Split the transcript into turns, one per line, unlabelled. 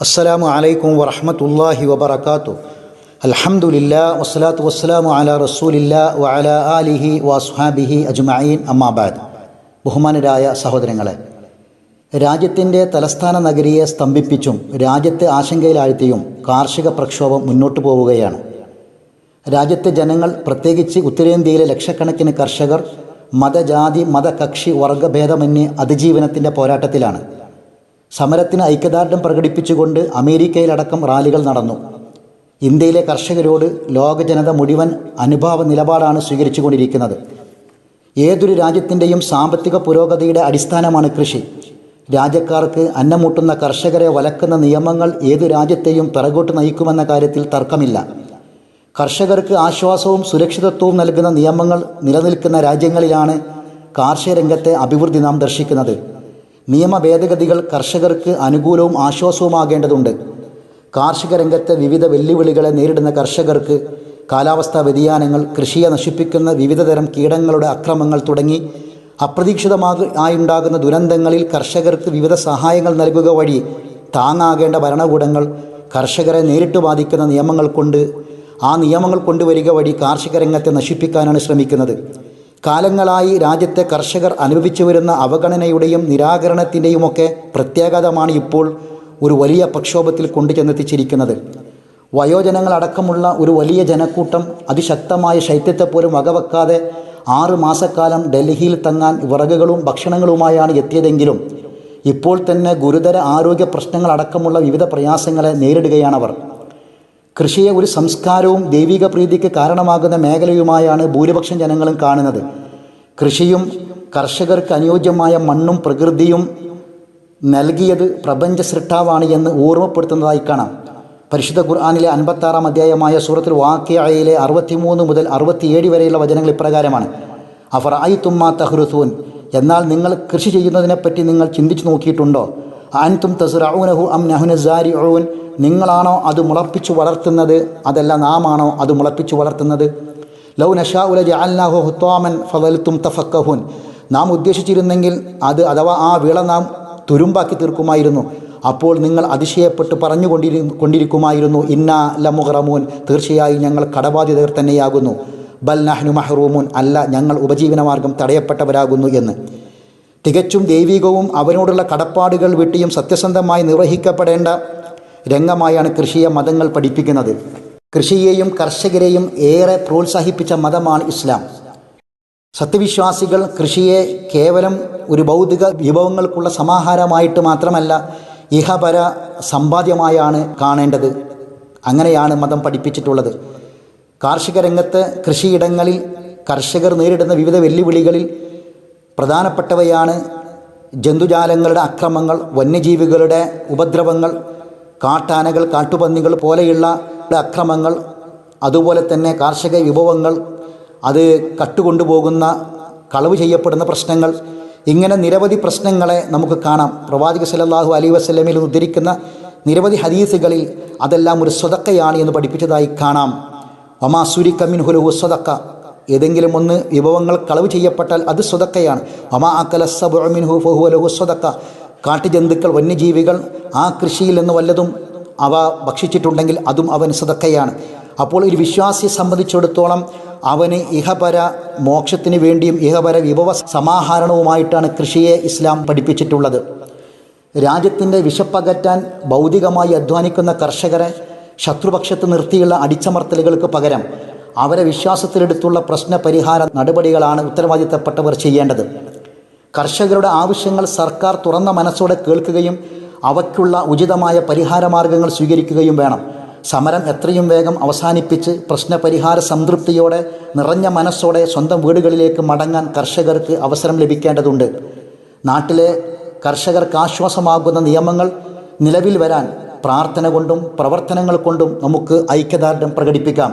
അസ്സലാമു അലൈക്കും വറഹമത്തല്ലാഹി വബർക്കാത്തു അലഹമുല്ല വസ്സലാത്തു വസ്സലാമു അല റസൂലില്ലാഹി വഅല ആലിഹി വസ്ഹാബിഹി അജ്മഈൻ അമ്മാബാദ് ബഹുമാനരായ സഹോദരങ്ങളെ രാജ്യത്തിന്റെ തലസ്ഥാന നഗരിയെ സ്തംഭിപ്പിച്ചും രാജ്യത്തെ ആശങ്കയിലാഴ്ത്തിയും കാർഷിക പ്രക്ഷോഭം മുന്നോട്ടു പോവുകയാണ്. രാജ്യത്തെ ജനങ്ങൾ പ്രത്യേകിച്ച് ഉത്തരേന്ത്യയിലെ ലക്ഷക്കണക്കിന് കർഷകർ മതജാതി മതകക്ഷി വർഗഭേദമന്യേ അതിജീവനത്തിന്റെ പോരാട്ടത്തിലാണ്. സമരത്തിന് ഐക്യദാർഢ്യം പ്രകടിപ്പിച്ചുകൊണ്ട് അമേരിക്കയിലടക്കം റാലികൾ നടന്നു. ഇന്ത്യയിലെ കർഷകരോട് ലോക ജനത മുഴുവൻ അനുഭാവ നിലപാടാണ് സ്വീകരിച്ചുകൊണ്ടിരിക്കുന്നത്. ഏതൊരു രാജ്യത്തിന്റെയും സാമ്പത്തിക പുരോഗതിയുടെ അടിസ്ഥാനമാണ് കൃഷി. രാജ്യക്കാർക്ക് അന്നമൂട്ടുന്ന കർഷകരെ വലക്കുന്ന നിയമങ്ങൾ ഏതു രാജ്യത്തെയും പിറകോട്ട് നയിക്കുമെന്ന കാര്യത്തിൽ തർക്കമില്ല. കർഷകർക്ക് ആശ്വാസവും സുരക്ഷിതത്വവും നൽകുന്ന നിയമങ്ങൾ നിലനിൽക്കുന്ന രാജ്യങ്ങളിലാണ് കാർഷിക രംഗത്തെ അഭിവൃദ്ധി നാം ദർശിക്കുന്നത്. നിയമ ഭേദഗതികൾ കർഷകർക്ക് അനുകൂലവും ആശ്വാസവുമാകേണ്ടതുണ്ട്. കാർഷിക രംഗത്തെ വിവിധ വെല്ലുവിളികളെ നേരിടുന്ന കർഷകർക്ക് കാലാവസ്ഥാ വ്യതിയാനങ്ങൾ കൃഷിയെ നശിപ്പിക്കുന്ന വിവിധതരം കീടങ്ങളുടെ അക്രമങ്ങൾ തുടങ്ങി അപ്രതീക്ഷിതമായി ആയുണ്ടാകുന്ന ദുരന്തങ്ങളിൽ കർഷകർക്ക് വിവിധ സഹായങ്ങൾ നൽകുക വഴി താങ്ങാകേണ്ട ഭരണകൂടങ്ങൾ കർഷകരെ നേരിട്ട് ബാധിക്കുന്ന നിയമങ്ങൾ കൊണ്ട് ആ നിയമങ്ങൾ കൊണ്ടുവരിക വഴി കാർഷിക രംഗത്തെ നശിപ്പിക്കാനാണ് ശ്രമിക്കുന്നത്. കാലങ്ങളായി രാജ്യത്തെ കർഷകർ അനുഭവിച്ചു വരുന്ന അവഗണനയുടെയും നിരാകരണത്തിന്റെയുമൊക്കെ പ്രത്യാഘാതമാണ് ഇപ്പോൾ ഒരു വലിയ പ്രക്ഷോഭത്തിൽ കൊണ്ടുചെന്നെത്തിച്ചിരിക്കുന്നത്. വയോജനങ്ങളടക്കമുള്ള ഒരു വലിയ ജനക്കൂട്ടം അതിശക്തമായ ശൈത്യത്തെ പോലും വകവെക്കാതെ ആറ് മാസക്കാലം ഡൽഹിയിൽ തങ്ങാൻ വിറകുകളും ഭക്ഷണങ്ങളുമായാണ് എത്തിയതെങ്കിലും ഇപ്പോൾ തന്നെ ഗുരുതര ആരോഗ്യ പ്രശ്നങ്ങളടക്കമുള്ള വിവിധ പ്രയാസങ്ങളെ നേരിടുകയാണവർ. കൃഷിയെ ഒരു സംസ്കാരവും ദൈവിക പ്രീതിക്ക് കാരണമാകുന്ന മേഖലയുമായാണ് ഭൂരിപക്ഷം ജനങ്ങളും കാണുന്നത്. കൃഷിയും കർഷകർക്ക് അനുയോജ്യമായ മണ്ണും പ്രകൃതിയും നൽകിയത് പ്രപഞ്ച സൃഷ്ടാവാണ് എന്ന് ഓർമ്മപ്പെടുത്തുന്നതായി കാണാം. പരിശുദ്ധ ഖുർആാനിലെ അൻപത്താറാം അധ്യായമായ സൂറത്തിൽ വാക്യയിലെ അറുപത്തിമൂന്ന് മുതൽ അറുപത്തിയേഴ് വരെയുള്ള വചനങ്ങൾ ഇപ്രകാരമാണ്. അഫർ ഐ തുമ്മ തഹ്റുസൂൻ? എന്നാൽ നിങ്ങൾ കൃഷി ചെയ്യുന്നതിനെപ്പറ്റി നിങ്ങൾ ചിന്തിച്ചു നോക്കിയിട്ടുണ്ടോ? അൻതും തസ്റഊനഹു അം നഹുനസാരിഊൻ നിങ്ങളാണോ അത് മുളപ്പിച്ചു വളർത്തുന്നത്? അതല്ല നാമാണോ അത് മുളപ്പിച്ചു വളർത്തുന്നത്? ലൗ നഷാഉല ജഅൽനാഹു ഹുത്താമൻ ഫദൽത്തും തഫക്കഹുൻ. നാം ഉദ്ദേശിച്ചിരുന്നെങ്കിൽ അത് അഥവാ ആ വിള നാം തുരുമ്പാക്കി തീർക്കുമായിരുന്നു. അപ്പോൾ നിങ്ങൾ അതിശയപ്പെട്ട് പറഞ്ഞുകൊണ്ടിരി കൊണ്ടിരിക്കുമായിരുന്നു. ഇന്നാ ലമുഹറമൂൻ. തീർച്ചയായും ഞങ്ങൾ കടബാധിതർ തന്നെയാകുന്നു. ബൽ നഹ്നു മഹ്റൂമൂൻ. അല്ല ഞങ്ങൾ ഉപജീവനമാർഗം തടയപ്പെട്ടവരാകുന്നു എന്ന്. തികച്ചും ദൈവികവും അവനോടുള്ള കടപ്പാടുകൾ വിട്ടിയും സത്യസന്ധമായി നിർവഹിക്കപ്പെടേണ്ട രംഗമായാണ് കൃഷിയെ മതങ്ങൾ പഠിപ്പിക്കുന്നത്. കൃഷിയെയും കർഷകരെയും ഏറെ പ്രോത്സാഹിപ്പിച്ച മതമാണ് ഇസ്ലാം. സത്യവിശ്വാസികൾ കൃഷിയെ കേവലം ഒരു ഭൗതിക വിഭവങ്ങൾക്കുള്ള സമാഹാരമായിട്ട് മാത്രമല്ല ഇഹപര സമ്പാദ്യമായാണ് കാണേണ്ടത്. അങ്ങനെയാണ് മതം പഠിപ്പിച്ചിട്ടുള്ളത്. കാർഷിക രംഗത്ത് കൃഷിയിടങ്ങളിൽ കർഷകർ നേരിടുന്ന വിവിധ വെല്ലുവിളികളിൽ പ്രധാനപ്പെട്ടവയാണ് ജന്തുജാലങ്ങളുടെ അക്രമങ്ങൾ വന്യജീവികളുടെ ഉപദ്രവങ്ങൾ കാട്ടാനകൾ കാട്ടുപന്നികൾ പോലെയുള്ള അക്രമങ്ങൾ അതുപോലെ തന്നെ കാർഷിക വിഭവങ്ങൾ അത് കട്ടുകൊണ്ടുപോകുന്ന കളവ് ചെയ്യപ്പെടുന്ന പ്രശ്നങ്ങൾ. ഇങ്ങനെ നിരവധി പ്രശ്നങ്ങളെ നമുക്ക് കാണാം. പ്രവാചക സല്ലല്ലാഹു അലൈ വസ്ലമിൽ ഉദ്ധരിക്കുന്ന നിരവധി ഹദീസുകളിൽ അതെല്ലാം ഒരു സ്വതക്കയാണ് എന്ന് പഠിപ്പിച്ചതായി കാണാം. ഒമാ സുരിക്കമിൻ ഹുലു സ്വതക്ക. ഏതെങ്കിലും ഒന്ന് വിഭവങ്ങൾ കളവ് ചെയ്യപ്പെട്ടാൽ അത് സ്വതക്കയാണ്. ഒമാ അക്കലസബുമിൻഹു ഫഹുലഹു സ്വതക്ക. കാട്ടുജന്തുക്കൾ വന്യജീവികൾ ആ കൃഷിയിൽ നിന്ന് വല്ലതും അവ ഭക്ഷിച്ചിട്ടുണ്ടെങ്കിൽ അതും അവൻ സ്വതക്കയാണ്. അപ്പോൾ ഒരു വിശ്വാസിയെ സംബന്ധിച്ചിടത്തോളം അവന് ഇഹപര മോക്ഷത്തിന് വേണ്ടിയും ഇഹപര വിഭവ സമാഹരണവുമായിട്ടാണ് കൃഷിയെ ഇസ്ലാം പഠിപ്പിച്ചിട്ടുള്ളത്. രാജ്യത്തിന്റെ വിശപ്പകറ്റാൻ ഭൗതികമായി അധ്വാനിക്കുന്ന കർഷകരെ ശത്രുപക്ഷത്ത് നിർത്തിയുള്ള അടിച്ചമർത്തലുകൾക്ക് പകരം അവരെ വിശ്വാസത്തിലെടുത്തുള്ള പ്രശ്ന പരിഹാര നടപടികളാണ് ഉത്തരവാദിത്തപ്പെട്ടവർ ചെയ്യേണ്ടത്. കർഷകരുടെ ആവശ്യങ്ങൾ സർക്കാർ തുറന്ന മനസ്സോടെ കേൾക്കുകയും അവയ്ക്കുള്ള ഉചിതമായ പരിഹാരമാർഗങ്ങൾ സ്വീകരിക്കുകയും വേണം. സമരം എത്രയും വേഗം അവസാനിപ്പിച്ച് പ്രശ്നപരിഹാര സംതൃപ്തിയോടെ നിറഞ്ഞ മനസ്സോടെ സ്വന്തം വീടുകളിലേക്ക് മടങ്ങാൻ കർഷകർക്ക് അവസരം ലഭിക്കേണ്ടതുണ്ട്. നാട്ടിലെ കർഷകർക്ക് ആശ്വാസമാകുന്ന നിയമങ്ങൾ നിലവിൽ വരാൻ പ്രാർത്ഥന കൊണ്ടും പ്രവർത്തനങ്ങൾ കൊണ്ടും നമുക്ക് ഐക്യദാർഢ്യം പ്രകടിപ്പിക്കാം.